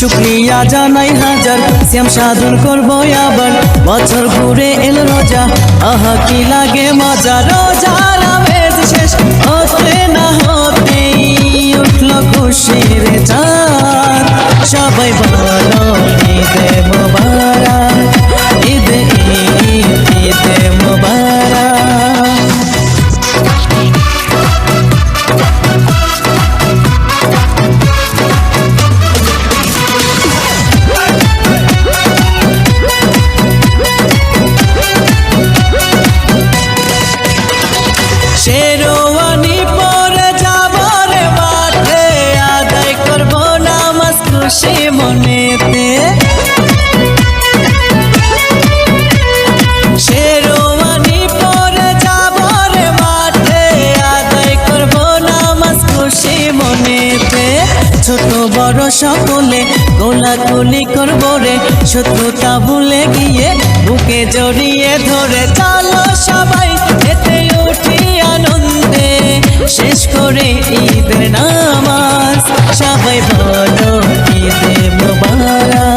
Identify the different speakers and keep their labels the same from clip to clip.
Speaker 1: শুক্রিয়া জানাই হাজার। শ্যাম সাধন করব আবার। বছর ঘুরে এলো রোজা। আহা, কি লাগে মজা। রোজা আমেজ শেষ হতে না হতেই উঠল খুশির চাঁদ মনেতে শেরওয়ানি পরে যাব রে আদায় নামাজ গোলাগুলি করব রে। শত্রুতা ভুলে গিয়ে বুকে জড়িয়ে ধরে চলো সবাই এতে উঠি আনন্দে। শেষ করে ঈদের নামাজ, সবাই বলো ঈদে মোবারক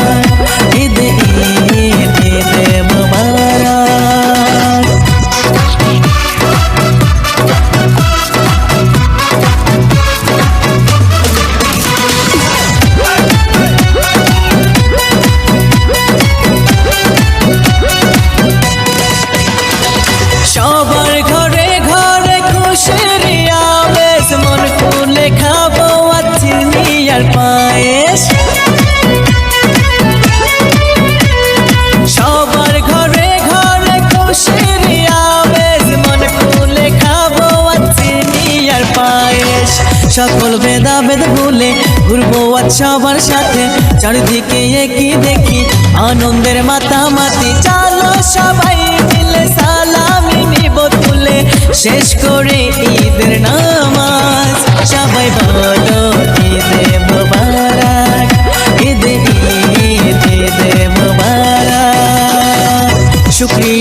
Speaker 1: সকল ভেদাভেদ ভুলে ঘুরবো সবার সাথে। চারিদিকে একই দেখি, আনন্দের মাতামাতি। চালো সবাই মিলে সালামি নিব তুলে। শেষ করে ঈদের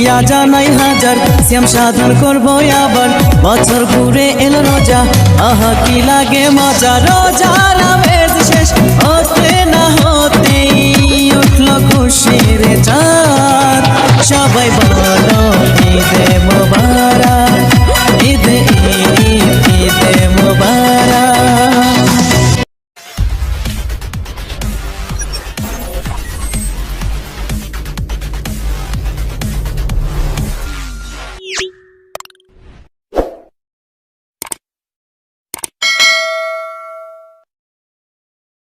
Speaker 1: শুক্রিয়া জানাই হাজার, শ্যাম সাধন করব আবার। বছর ঘুরে এলো রোজা, আহা কি লাগে মজা। রোজা রামেজ শেষ, হতে না হতেই উঠল খুশির চাঁদ। সবাই বলো ঈদে মোবারক।